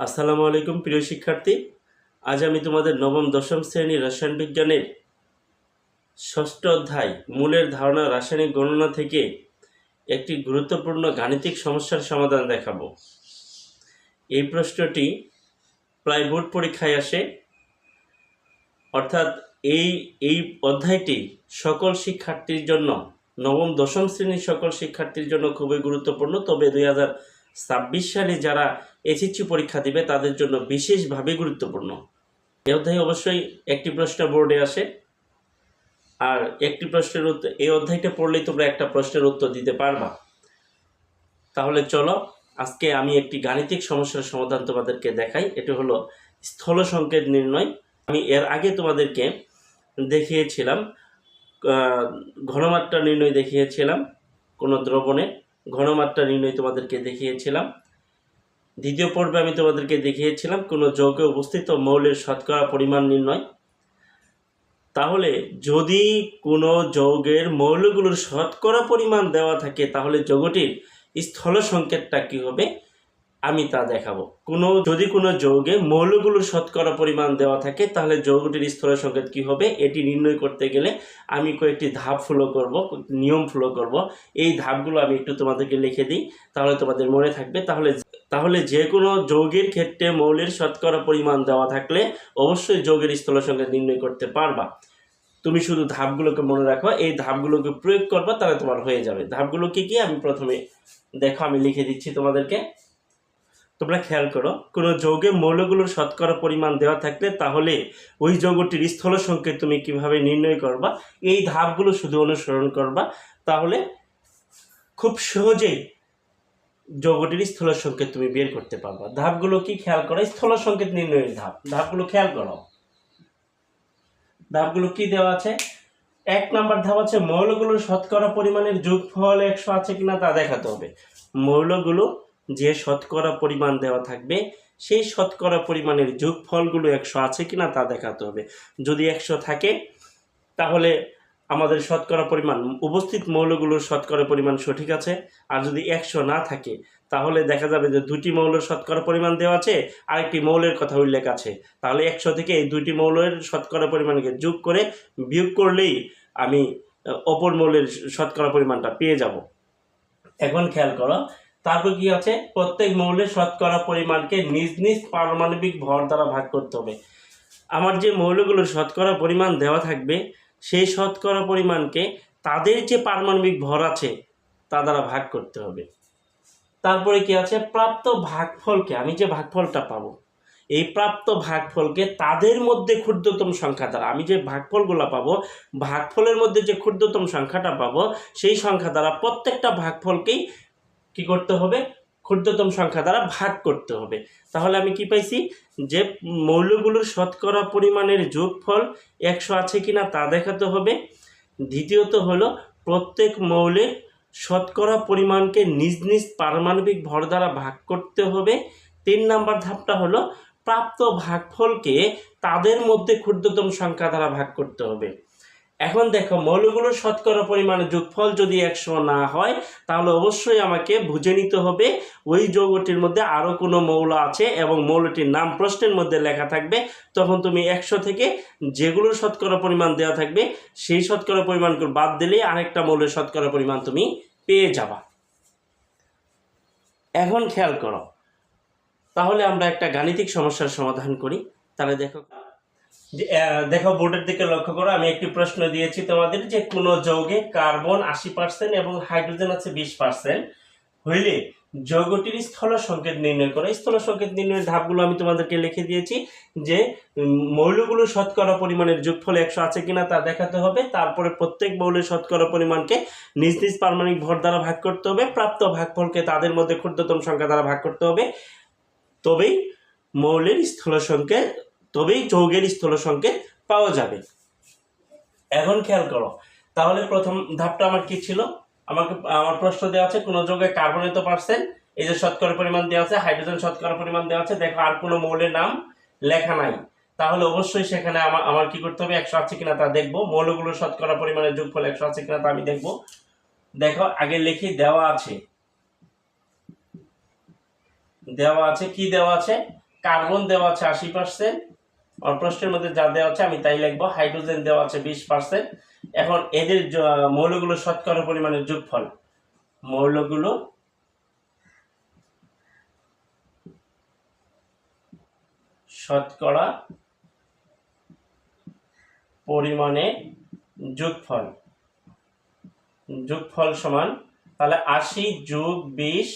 আসসালামু আলাইকুম, প্রিয় শিক্ষার্থী। আজ আমি তোমাদের নবম, দশম শ্রেণির রসায়ন বিজ্ঞানের ষষ্ঠ অধ্যায় মূলের ধারণা রাসায়নিক গণনা থেকে একটি গুরুত্বপূর্ণ গাণিতিক সমস্যার সমাধান দেখাবো। এই প্রশ্নটি প্রায় বোর্ড পরীক্ষায় আসে। অর্থাৎ এই এই অধ্যায়টি সকল শিক্ষার্থীর জন্য, নবম, দশম শ্রেণির সকল শিক্ষার্থীর জন্য খুবই গুরুত্বপূর্ণ। তবে দুই হাজার ছাব্বিশ সালে যারা এসএসসি পরীক্ষা দিবে, তাদের জন্য বিশেষভাবে গুরুত্বপূর্ণ। এই অধ্যায়ে অবশ্যই একটি প্রশ্ন বোর্ডে আসে। আর একটি প্রশ্নের উত্তর এই অধ্যায়টা পড়লেই তোমরা একটা প্রশ্নের উত্তর দিতে পারবা। তাহলে চলো, আজকে আমি একটি গাণিতিক সমস্যার সমাধান তোমাদেরকে দেখাই। এটা হলো স্থল সংকেত নির্ণয়। আমি এর আগে তোমাদেরকে দেখিয়েছিলাম ঘনমাত্রা নির্ণয় দেখিয়েছিলাম, কোনো দ্রবণে। ঘনমাত্রা নির্ণয় তোমাদেরকে দেখিয়েছিলাম। দ্বিতীয় পর্বে আমি তোমাদেরকে দেখিয়েছিলাম, কোনো যৌগে উপস্থিত মৌলের শতকরা পরিমাণ নির্ণয়। তাহলে যদি কোনো যৌগের মৌলগুলোর শতকরা পরিমাণ দেওয়া থাকে, তাহলে যৌগটির স্থল সংকেতটা কী হবে? আমি তা দেখাবো। কোনো, যদি কোনো যৌগে মৌলগুলোর শতকরা পরিমাণ দেওয়া থাকে, তাহলে যৌগটির স্থল সংকেত কী হবে? এটি নির্ণয় করতে গেলে আমি কয়েকটি ধাপ ফলো করব, নিয়ম ফলো করব। এই ধাপগুলো আমি একটু তোমাদেরকে লিখে দিই, তাহলে তোমাদের মনে থাকবে। তাহলে তাহলে যে কোনো যৌগের ক্ষেত্রে মৌলের শতকরা পরিমাণ দেওয়া থাকলে অবশ্যই যৌগের স্থল সংকেত নির্ণয় করতে পারবা। তুমি শুধু ধাপগুলোকে মনে রাখো, এই ধাপগুলোকে প্রয়োগ করবা, তাহলে তোমার হয়ে যাবে। ধাপগুলো কি কি আমি প্রথমে দেখো, আমি লিখে দিচ্ছি তোমাদেরকে। তোমরা খেয়াল করো, কোনো যৌগে মৌলগুলোর শতকরা পরিমাণ দেওয়া থাকলে তাহলে ওই যৌগটির স্থল সংকেত তুমি কীভাবে নির্ণয় করবা, এই ধাপগুলো শুধু অনুসরণ করবা। তাহলে খুব সহজেই যৌগটির স্থল সংকেত তুমি বের করতে পারবা। ধাপগুলো কি খেয়াল করো? স্থল সংকেত নির্ণয়ের ধাপ। ধাপগুলো খেয়াল করো। ধাপগুলো কি দেওয়া আছে? এক নাম্বার ধাপ আছে মৌলগুলোর শতকরা পরিমাণের যোগফল একশো আছে কিনা তা দেখাতে হবে। মৌলগুলো যে শতকরা পরিমাণ দেওয়া থাকবে, সেই শতকরা পরিমাণের যোগফলগুলো একশো আছে কিনা তা দেখাতে হবে। যদি একশো থাকে, তাহলে আমাদের শতকরা পরিমাণ, উপস্থিত মৌলগুলোর শতকরা পরিমাণ সঠিক আছে। আর যদি একশো না থাকে, তাহলে দেখা যাবে যে দুটি মৌলের শতকরা পরিমাণ দেওয়া আছে, আরেকটি মৌলের কথা উল্লেখ আছে। তাহলে একশো থেকে এই দুটি মৌলের শতকরা পরিমাণকে যোগ করে বিয়োগ করলেই আমি অপর মৌলের শতকরা পরিমাণটা পেয়ে যাব। এখন খেয়াল করো, তারপর কি আছে? প্রত্যেক মৌলের শতকরা পরিমাণকে নিজ নিজ পারমাণবিক ভর দ্বারা ভাগ করতে হবে। আমার যে মৌলগুলোর শতকরা পরিমাণ দেওয়া থাকবে সেই শতকরা পরিমাণকে তাদের যে পারমাণবিক ভর আছে, তা দ্বারা ভাগ করতে হবে। তারপরে কি আছে? প্রাপ্ত ভাগফলকে, আমি যে ভাগফলটা পাবো, এই প্রাপ্ত ভাগফলকে তাদের মধ্যে ক্ষুদ্রতম সংখ্যা দ্বারা, আমি যে ভাগফলগুলো পাবো, ভাগফলের মধ্যে যে ক্ষুদ্রতম সংখ্যাটা পাবো, সেই সংখ্যা দ্বারা প্রত্যেকটা ভাগফলকেই কি করতে হবে? ক্ষুদ্রতম সংখ্যা দ্বারা ভাগ করতে হবে। তাহলে আমি কি পাইছি? যে মৌলগুলোর শতকরা পরিমাণের যোগফল একশো আছে কি না তা দেখাতে হবে। দ্বিতীয়ত হলো, প্রত্যেক মৌলের শতকরা পরিমাণকে নিজ নিজ পারমাণবিক ভর দ্বারা ভাগ করতে হবে। তিন নাম্বার ধাপটা হলো, প্রাপ্ত ভাগফলকে তাদের মধ্যে ক্ষুদ্রতম সংখ্যা দ্বারা ভাগ করতে হবে। এখন দেখো মৌলগুলোর শতকরা পরিমাণের যোগফল যদি একশো না হয়, তাহলে অবশ্যই আমাকে বুঝে নিতে হবে ওই যৌগটির মধ্যে আরও কোনো মৌল আছে এবং মৌলটির নাম প্রশ্নের মধ্যে লেখা থাকবে। তখন তুমি একশো থেকে যেগুলোর শতকরা পরিমাণ দেওয়া থাকবে, সেই শতকরা পরিমাণগুলো বাদ দিলেই আরেকটা মৌলের শতকরা পরিমাণ তুমি পেয়ে যাবা। এখন খেয়াল করো। তাহলে আমরা একটা গাণিতিক সমস্যার সমাধান করি। তাহলে দেখো দেখো, বোর্ডের দিকে লক্ষ্য করো, আমি একটি প্রশ্ন দিয়েছি তোমাদের যে কোনো যৌগে কার্বন আশি পার্সেন্ট এবং হাইড্রোজেন আছে বিশ পার্সেন্ট। হইলে যৌগটির স্থল সংকেত নির্ণয় করো। স্থল সংকেত নির্ণয়ের ধাপগুলো আমি তোমাদেরকে লিখে দিয়েছি যে মৌলগুলো শতকরা পরিমাণের যোগফল একশো আছে কিনা তা দেখাতে হবে। তারপরে প্রত্যেক মৌলের শতকরা পরিমাণকে নিজ নিজ পারমাণবিক ভর দ্বারা ভাগ করতে হবে। প্রাপ্ত ভাগফলকে তাদের মধ্যে ক্ষুদ্রতম সংখ্যা দ্বারা ভাগ করতে হবে। তবেই মৌলের স্থল সংকেত তবেই যৌগের স্থল সংকেত পাওয়া যাবে। এখন খেয়াল করো, তাহলে প্রথম ধাপটা আমার কি ছিল? আমাকে, আমার প্রশ্ন দেওয়া আছে, কোন যৌগে কার্বন এত পার্সেন্ট এই যে শতকরা পরিমাণ দেওয়া আছে, হাইড্রোজেন শতকরা পরিমাণ দেওয়া আছে, দেখো আর কোনো মৌলের নাম লেখা নাই। তাহলে অবশ্যই সেখানে আমার আমার কি করতে হবে, একশো আছে কিনা তা দেখব। মৌলগুলোর শতকরা পরিমাণের যোগফল একশো আছে কিনা তা আমি দেখব। দেখো, আগে লিখি, দেওয়া আছে। দেওয়া আছে, কি দেওয়া আছে? কার্বন দেওয়া আছে আশি পার্সেন্ট প্রশ্নের মধ্যে যা দেওয়া আছে আমি তাই লিখব। হাইড্রোজেন দেওয়া আছে বিশ পার্সেন্ট এখন এদের মৌলগুলো যোগফল। মৌলগুলো শতকরা পরিমাণে যোগফল। যোগফল সমান, তাহলে আশি যোগ বিশ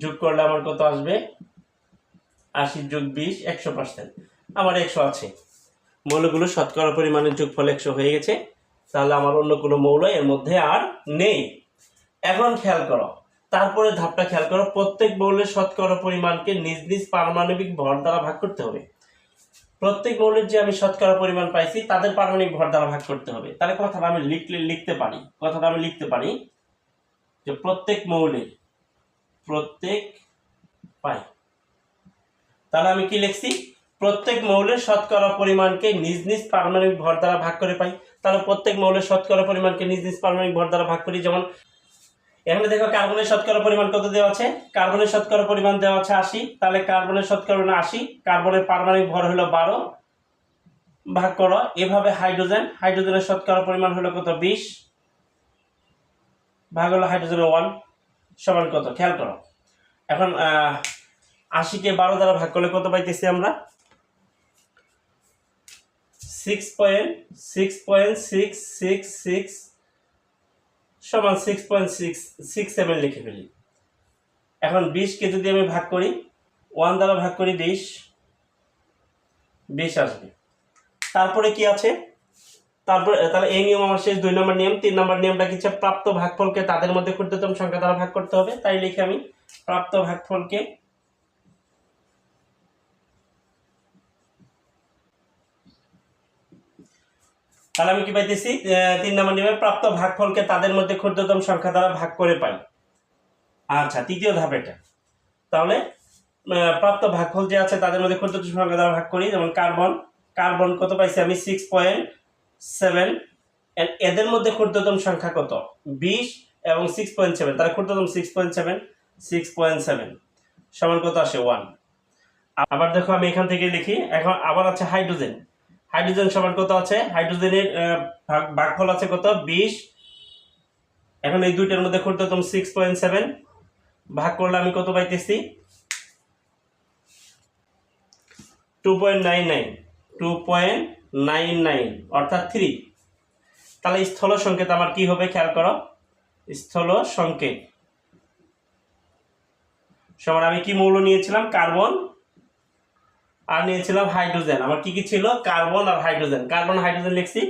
যোগ করলে আমার কত আসবে? আশি যোগ বিশ, একশো পার্সেন্ট আমার একশো আছে। মৌলগুলো শতকরা পরিমাণের যোগফল একশো হয়ে গেছে। তাহলে আমার অন্য কোনো মৌল এর মধ্যে আর নেই। এখন খেয়াল করো, তারপরে ধাপটা খেয়াল করো, প্রত্যেক মৌলের শতকরা পরিমাণকে নিজ নিজ পারমাণবিক ভর দ্বারা ভাগ করতে হবে। প্রত্যেক মৌলের যে আমি শতকরা পরিমাণ পাইছি, তাদের পারমাণবিক ভর দ্বারা ভাগ করতে হবে। তাহলে কথাটা আমি লিখলে, লিখতে পারি, কথাটা আমি লিখতে পারি যে প্রত্যেক মৌলের প্রত্যেক পাই। তাহলে আমি কি লিখছি? প্রত্যেক মৌলের শতকরা পরিমাণকে নিজ নিজ পারমাণবিক ভর দ্বারা ভাগ করে পাই। তাহলে প্রত্যেক মৌলের শতকরা পরিমাণকে নিজ নিজ পারমাণবিক ভর দ্বারা ভাগ করি। যেমন, এখানে দেখো কার্বনের শতকরা পরিমাণ কত দেওয়া আছে? কার্বনের শতকরা পরিমাণ দেওয়া আছে আশি। তাহলে কার্বনের শতকরা আশি। কার্বনের পারমাণবিক ভর হলো বারো। ভাগ করো। এভাবে হাইড্রোজেন, হাইড্রোজেনের শতকরা পরিমাণ হলো কত? বিশ। ভাগ হলো হাইড্রোজেনের ওয়ান সমান কত? খেয়াল করো। এখন আশিকে বারো দ্বারা ভাগ করলে কত পাইতেছি আমরা? Six point six point six six six সমান six point six six seven লিখে ফেলি। এখন বিশকে যদি আমি ভাগ করি ওয়ান দ্বারা ভাগ করি বিশ বিশ আসবে। তারপরে কি আছে? তারপরে, তাহলে এই নিয়ম আমার শেষ, দুই নম্বর নিয়ম, তিন নম্বর নিয়মটা কি হচ্ছে? প্রাপ্ত ভাগফলকে তাদের মধ্যে ক্ষুদ্রতম সংখ্যা দ্বারা ভাগ করতে হবে। তাই লিখে আমি প্রাপ্ত ভাগফলকে তাহলে আমি কি পাইতেছি? তিন নম্বর নিয়মে প্রাপ্ত ভাগফলকে তাদের মধ্যে ক্ষুদ্রতম সংখ্যা দ্বারা ভাগ করে পাই। আচ্ছা তৃতীয় ধাপ এটা। তাহলে প্রাপ্ত ভাগফল যে আছে তাদের মধ্যে ক্ষুদ্রতম সংখ্যা দ্বারা ভাগ করি, যেমন কার্বন। কার্বন কত পাইছি আমি? সিক্স পয়েন্ট সেভেন এদের মধ্যে ক্ষুদ্রতম সংখ্যা কত? বিশ এবং সিক্স পয়েন্ট সেভেন তাহলে ক্ষুদ্রতম six point seven six point seven সমান কত আসে? ওয়ান আবার দেখো আমি এখান থেকে লিখি, এখন আবার আছে হাইড্রোজেন হাইড্রোজেন সমান কত আছে? হাইড্রোজেনের ভাগফল আছে কত? বিশ। এখন এই দুইটার মধ্যে ক্ষুদ্রতম সিক্স পয়েন্ট সেভেন ভাগ করলে আমি কত পাইতেছি? Two point nine nine two point nine nine অর্থাৎ থ্রি তাহলে স্থল সংকেত আমার কি হবে? খেয়াল করো। স্থল সংকেত। সমান আমি কি মৌল নিয়েছিলাম? কার্বন। আর নিয়েছিলাম হাইড্রোজেন। আমার কি কি ছিল? কার্বন আর হাইড্রোজেন। কার্বন, হাইড্রোজেন লিখছি।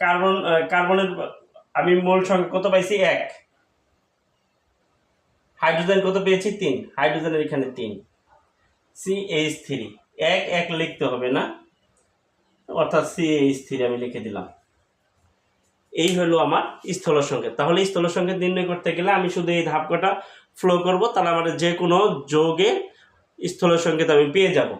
কার্বন কার্বনের, আমি মোল সংখ্যা কত পাইছি? এক। হাইড্রোজেন কত পেয়েছি? তিন। হাইড্রোজেনের এখানে তিন। সি এইচ থ্রি এক এক লিখতে হবে না? অর্থাৎ সি এইচ থ্রি আমি লিখে দিলাম। এই হলো আমার স্থল সংকেত। তাহলে স্থল সংকেত নির্ণয় করতে গেলে আমি শুধু এই ধাপ কটা ফ্লো করব। তাহলে আমাদের যে কোনো যোগে স্থল সংকেত আমি পেয়ে যাব।